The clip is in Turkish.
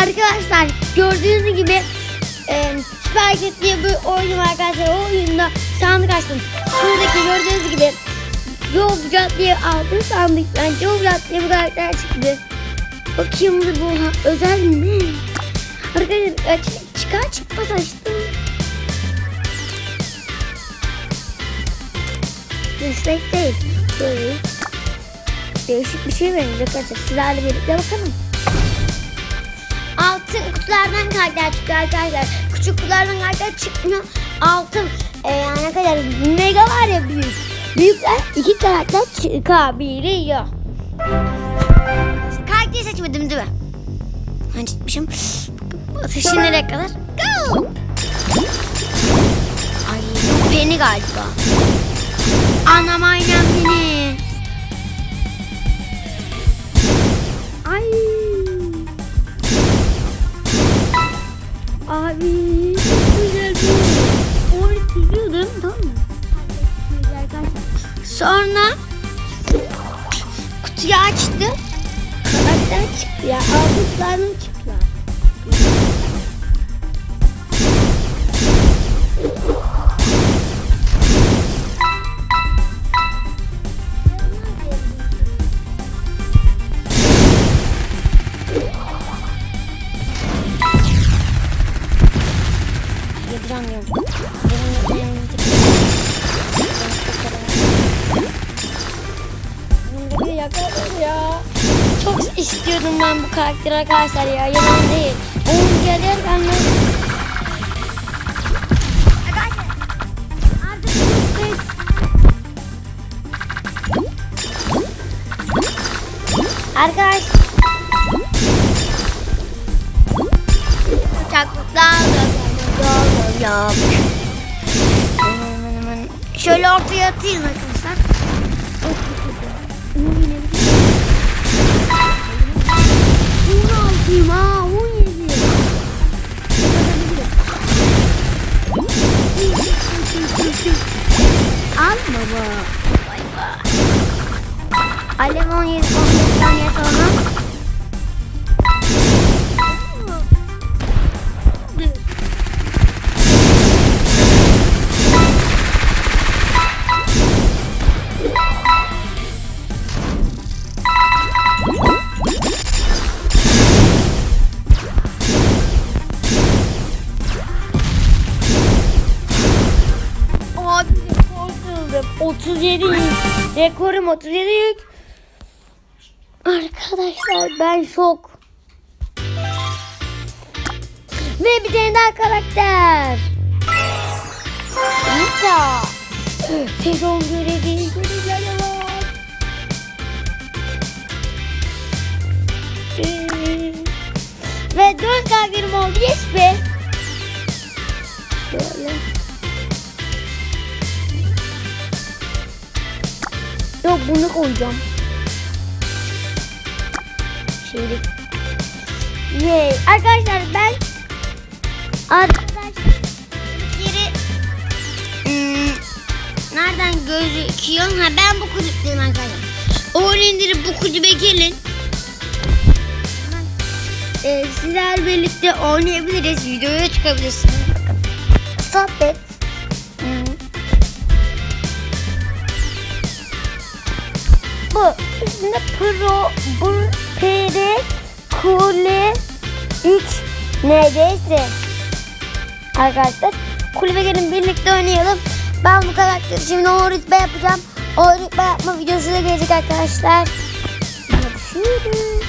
Arkadaşlar gördüğünüz gibi e, Süper Cat diye bir oyun var arkadaşlar. O oyunda sandık açtım. Şuradaki gördüğünüz gibi Robcat diye altın sandık. Ben Robcat diye bir karakter çıktı. Bakayım da bu özel mi? Arkadaşlar aç, çıkar çıkmaz açtım. Destek değil. Böyle değişik bir şey benziyor arkadaşlar. Sizlerle birlikte bakalım. Altın kutulardan karakter çıkıyor arkadaşlar. Küçük kutulardan karakter çıkmıyor. Altın e, yani ne kadar mega var ya büyük. Büyükler iki karakter çıkabiliyor. Karakteri seçmedim değil mi? Ben çıkmışım. Ateşi nereye kadar? Go! Ay Penny galiba. Anam aynen Penny. Güzel kaç- Sonra kutuyu açtı. Karakter çıktı ya. Altınlarım çıktı. Yapacağım diyorum. Benim Benim de yakaladım ya. Çok istiyordum ben bu karakteri arkadaşlar ya. Yalan değil. Oyun gelir ben Arkadaş. Uçaklıklar Şöyle ortaya atayım arkadaşlar. On altıyım ha, on yedi. Al baba. Vay be. Alev 17 15 saniye sonra. 37 yük. Rekorum 37 yük. Arkadaşlar ben şok. Ve bir tane daha karakter. Nita. Sezon görevi. Ve dört karakterim oldu. Yes be. Şöyle. Bunu koyacağım. Şimdi. Yay. Arkadaşlar ben Arkadaşlar yeri hmm, nereden gözüküyor? Ha ben bu kulüpteyim arkadaşlar. Oyun indirip bu kulübe gelin. Ee, sizler birlikte oynayabiliriz. Videoya çıkabilirsiniz. Sohbet. Üstünde Pro Bur PD Kule 3 neredeyse. Arkadaşlar kulübe gelin birlikte oynayalım. Ben bu karakteri şimdi o rütbe yapacağım. O rütbe yapma videosu da gelecek arkadaşlar. Görüşürüz.